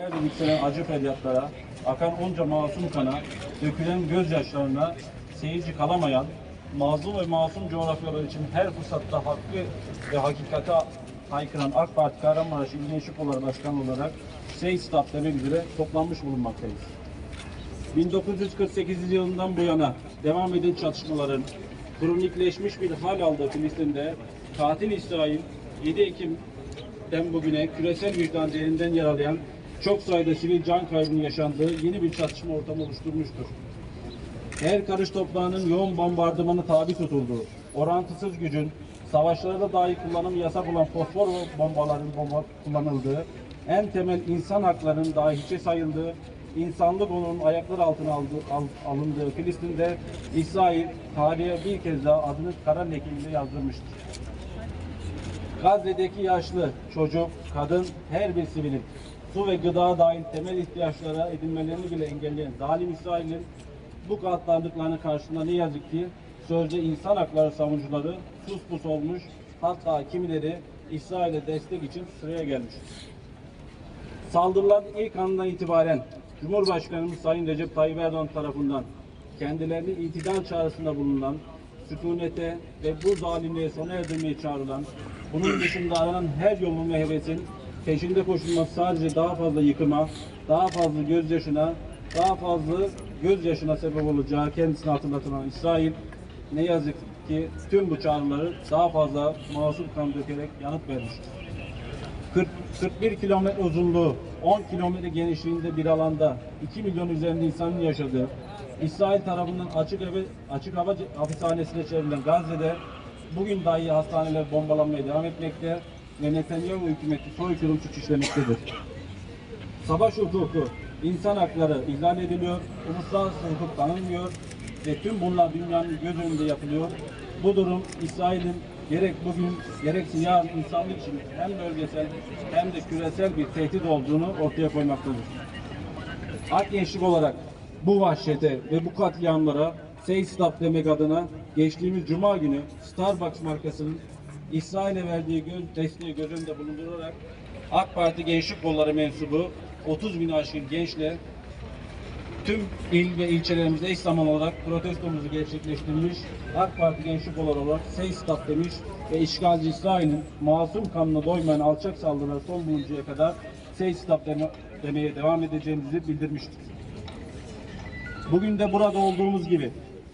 Nerede yükselen acı feryatlara, akan onca masum kana, dökülen gözyaşlarına seyirci kalamayan, mazlum ve masum coğrafyalar için her fırsatta hakkı ve hakikate haykıran AK Parti Kahramanmaraş İl Gençlik Kolları Başkanı olarak Sey Staf demek üzere toplanmış bulunmaktayız. 1948 yılından bu yana devam eden çatışmaların kronikleşmiş bir hal aldığı Filistin'de katil İsrail 7 Ekim'den bugüne küresel vicdan derinden yaralayan çok sayıda sivil can kaybının yaşandığı yeni bir çatışma ortamı oluşturmuştur. Her karış toprağının yoğun bombardımanı tabi tutulduğu, orantısız gücün, savaşlarda dahi kullanımı yasak olan fosfor bombaların bomba kullanıldığı, en temel insan haklarının dahi hiçe sayıldığı, insanlık onurunun ayaklar altına aldı, al- alındığı Filistin'de İsrail tarihe bir kez daha adını kara lekeyle yazdırmıştır. Gazze'deki yaşlı, çocuk, kadın, her bir sivilin su ve gıda dahil temel ihtiyaçlara edinmelerini bile engelleyen zalim İsrail'in bu katlandıklarının karşısında ne yazık ki sözde insan hakları savunucuları sus pus olmuş hatta kimileri İsrail'e destek için sıraya gelmiş. Saldırıların ilk anından itibaren Cumhurbaşkanımız Sayın Recep Tayyip Erdoğan tarafından kendilerini itidal çağrısında bulunan, sükunete ve bu zalimliğe sona erdirmeye çağrılan, bunun dışında aranan her yolun ve hevesin peşinde koşulması sadece daha fazla yıkıma, daha fazla gözyaşına, daha fazla gözyaşına sebep olacağı kendisine hatırlatılan İsrail ne yazık ki tüm bu çağrıları daha fazla masum kan dökerek yanıt vermiştir. 40, 41 kilometre uzunluğu, 10 kilometre genişliğinde bir alanda 2 milyon üzerinde insanın yaşadığı, İsrail tarafından açık eve, açık hava hapishanesine çevrilen Gazze'de bugün dahi hastaneler bombalanmaya devam etmekte ve Netanyahu hükümeti soykırım suç işlemektedir. Savaş hukuku, insan hakları ihlal ediliyor, uluslararası hukuk tanınmıyor ve tüm bunlar dünyanın göz önünde yapılıyor. Bu durum İsrail'in gerek bugün gerekse yarın insanlık için hem bölgesel hem de küresel bir tehdit olduğunu ortaya koymaktadır. Ak gençlik olarak bu vahşete ve bu katliamlara Say Stop demek adına geçtiğimiz Cuma günü Starbucks markasının İsrail'e verdiği göz, desteği göz önünde bulundurarak AK Parti Gençlik Kolları mensubu 30 bin aşkın gençle tüm il ve ilçelerimizde eş zamanlı olarak protestomuzu gerçekleştirmiş, AK Parti Gençlik Kolları olarak Say Stop demiş ve işgalci İsrail'in masum kanına doymayan alçak saldırılar son buluncaya kadar Say Stop deme- demeye devam edeceğimizi bildirmiştik. Bugün de burada olduğumuz gibi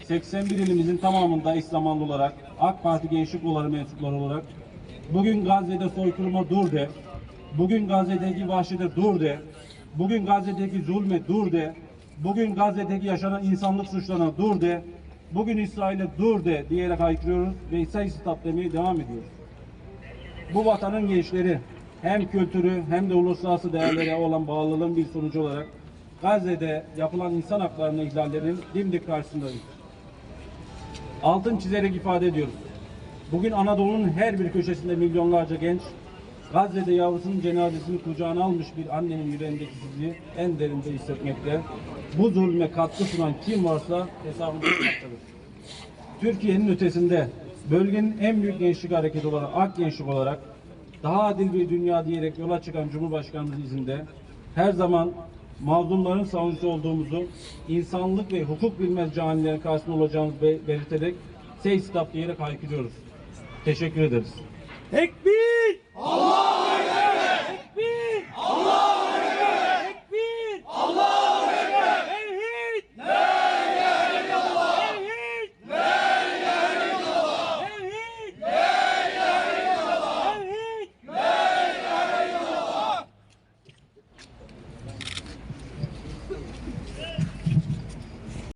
81 ilimizin tamamında eş zamanlı olarak AK Parti Gençlik Kolları mensupları olarak bugün Gazze'de soykırıma dur de, bugün Gazze'deki vahşete dur de, bugün Gazze'deki zulme dur de, bugün Gazze'deki yaşanan insanlık suçlarına dur de, bugün İsrail'e dur de diyerek haykırıyoruz ve İsa İstap demeye devam ediyoruz. Bu vatanın gençleri hem kültürü hem de uluslararası değerlere olan bağlılığın bir sonucu olarak Gazze'de yapılan insan haklarının ihlallerinin dimdik karşısındayız. Altın çizerek ifade ediyoruz. Bugün Anadolu'nun her bir köşesinde milyonlarca genç Gazze'de yavrusunun cenazesini kucağına almış bir annenin yüreğindeki sizi en derinde hissetmekte. Bu zulme katkı sunan kim varsa hesabını tutmaktadır. Türkiye'nin ötesinde bölgenin en büyük gençlik hareketi olarak Ak Gençlik olarak daha adil bir dünya diyerek yola çıkan Cumhurbaşkanımız izinde her zaman mazlumların savunucusu olduğumuzu, insanlık ve hukuk bilmez canilerin karşısında olacağımızı be- belirterek Say Stop diyerek haykırıyoruz. Teşekkür ederiz. Tekbir!